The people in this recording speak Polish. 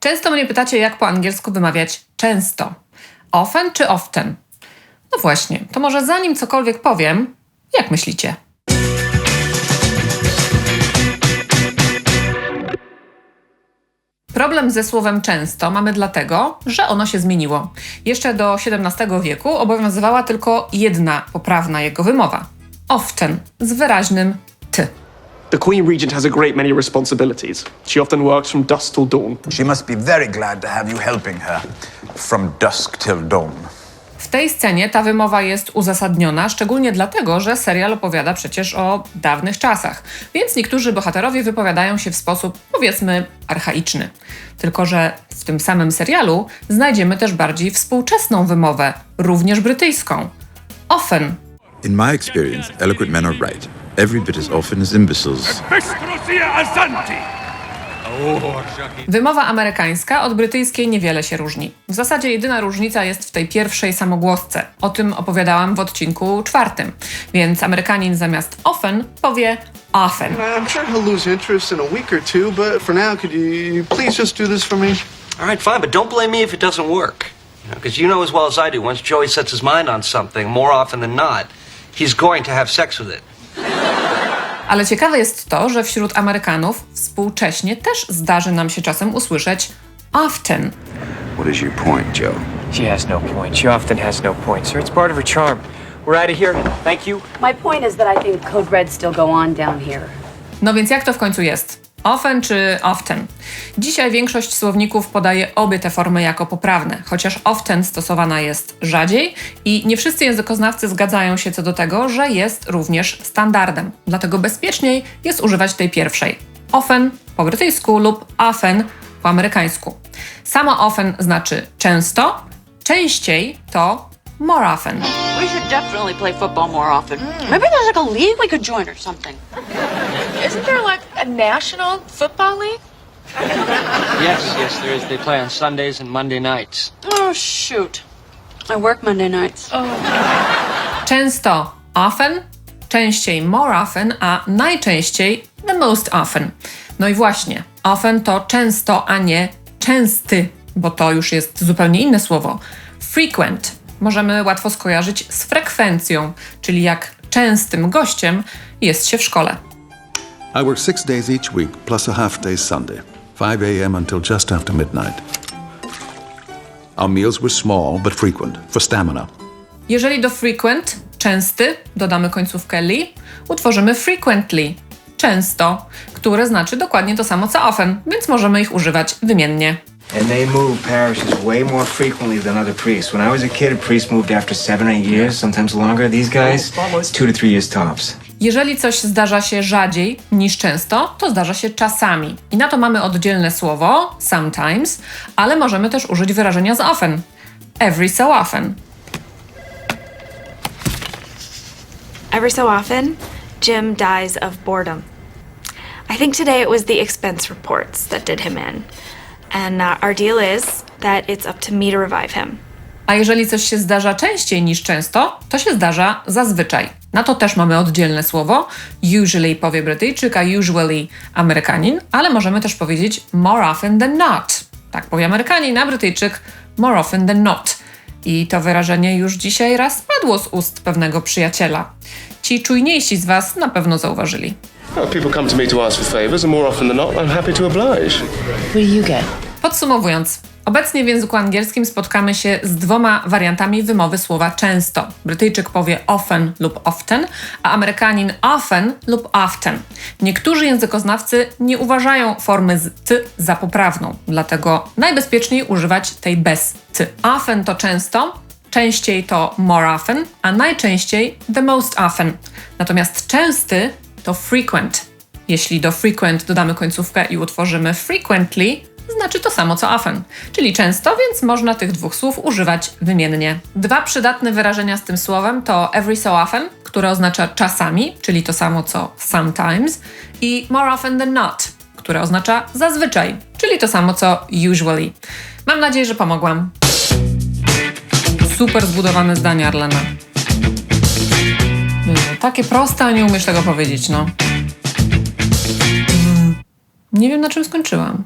Często mnie pytacie, jak po angielsku wymawiać często. Often czy often? No właśnie, to może zanim cokolwiek powiem, jak myślicie? Problem ze słowem często mamy dlatego, że ono się zmieniło. Jeszcze do XVII wieku obowiązywała tylko jedna poprawna jego wymowa. Often z wyraźnym t. The Queen Regent has a great many responsibilities. She often works from dusk till dawn. She must be very glad to have you helping her from dusk till dawn. W tej scenie ta wymowa jest uzasadniona, szczególnie dlatego, że serial opowiada przecież o dawnych czasach, więc niektórzy bohaterowie wypowiadają się w sposób, powiedzmy, archaiczny. Tylko, że w tym samym serialu znajdziemy też bardziej współczesną wymowę, również brytyjską. Often In my experience, eloquent men are right. Every bit as often as imbeciles. Wymowa amerykańska od brytyjskiej niewiele się różni. W zasadzie jedyna różnica jest w tej pierwszej samogłosce. O tym opowiadałam w odcinku czwartym. Więc Amerykanin zamiast often powie often. I'm sure he'll lose interest in a week or two, but for now, could you please just do this for me? All right, fine, but don't blame me if it doesn't work. Because you know as well as I do, once Joey sets his mind on something, more often than not, he's going to have sex with it. Ale ciekawe jest to, że wśród Amerykanów współcześnie też zdarzy nam się czasem usłyszeć often. What is your point, Joe? She has no point. She often has no point, sir. It's part of her charm. We're out of here. Thank you. My point is that I think Code Red still go on down here. No więc jak to w końcu jest? Often czy often? Dzisiaj większość słowników podaje obie te formy jako poprawne, chociaż often stosowana jest rzadziej i nie wszyscy językoznawcy zgadzają się co do tego, że jest również standardem. Dlatego bezpieczniej jest używać tej pierwszej. Often po brytyjsku lub often po amerykańsku. Samo often znaczy często, częściej to more often. We should definitely play football more often. Maybe there's like a league we could join or something. Isn't there like a national football league? Yes, yes, there is. They play on Sundays and Monday nights. Oh, shoot. I work Monday nights. Często often, częściej more often, a najczęściej the most often. No i właśnie, often to często, a nie częsty, bo to już jest zupełnie inne słowo. Frequent możemy łatwo skojarzyć z frekwencją, czyli jak częstym gościem jest się w szkole. I work six days each week, plus a half day Sunday, 5 a.m. until just after midnight. Our meals were small but frequent for stamina. Jeżeli do frequent, częsty, dodamy końcówkę li, utworzymy frequently, często, które znaczy dokładnie to samo co often, więc możemy ich używać wymiennie. And they move parishes way more frequently than other priests. When I was a kid, a priest moved after seven, eight years, sometimes longer. These guys, two to three years tops. Jeżeli coś zdarza się rzadziej niż często, to zdarza się czasami. I na to mamy oddzielne słowo sometimes, ale możemy też użyć wyrażenia z often. Every so often. Every so often, Jim dies of boredom. I think today it was the expense reports that did him in. And uh, our deal is that it's up to me to revive him. A jeżeli coś się zdarza częściej niż często, to się zdarza zazwyczaj. Na to też mamy oddzielne słowo. Usually powie Brytyjczyk, a usually Amerykanin, ale możemy też powiedzieć more often than not. Tak powie Amerykanin, a Brytyjczyk more often than not. I to wyrażenie już dzisiaj raz padło z ust pewnego przyjaciela. Ci czujniejsi z Was na pewno zauważyli. Well, people come to me to ask for favours, and more often than not, I'm happy to oblige. What do you get? Podsumowując, obecnie w języku angielskim spotkamy się z dwoma wariantami wymowy słowa często. Brytyjczyk powie often lub often, a Amerykanin often lub often. Niektórzy językoznawcy nie uważają formy z ty za poprawną, dlatego najbezpieczniej używać tej bez ty. Often to często, częściej to more often, a najczęściej the most often. Natomiast częsty to frequent. Jeśli do frequent dodamy końcówkę i utworzymy frequently, znaczy to samo co often, czyli często, więc można tych dwóch słów używać wymiennie. Dwa przydatne wyrażenia z tym słowem to every so often, które oznacza czasami, czyli to samo co sometimes, i more often than not, które oznacza zazwyczaj, czyli to samo co usually. Mam nadzieję, że pomogłam. Super zbudowane zdanie, Arlena. Takie proste, a nie umiesz tego powiedzieć, no. Mm, Nie wiem, na czym skończyłam.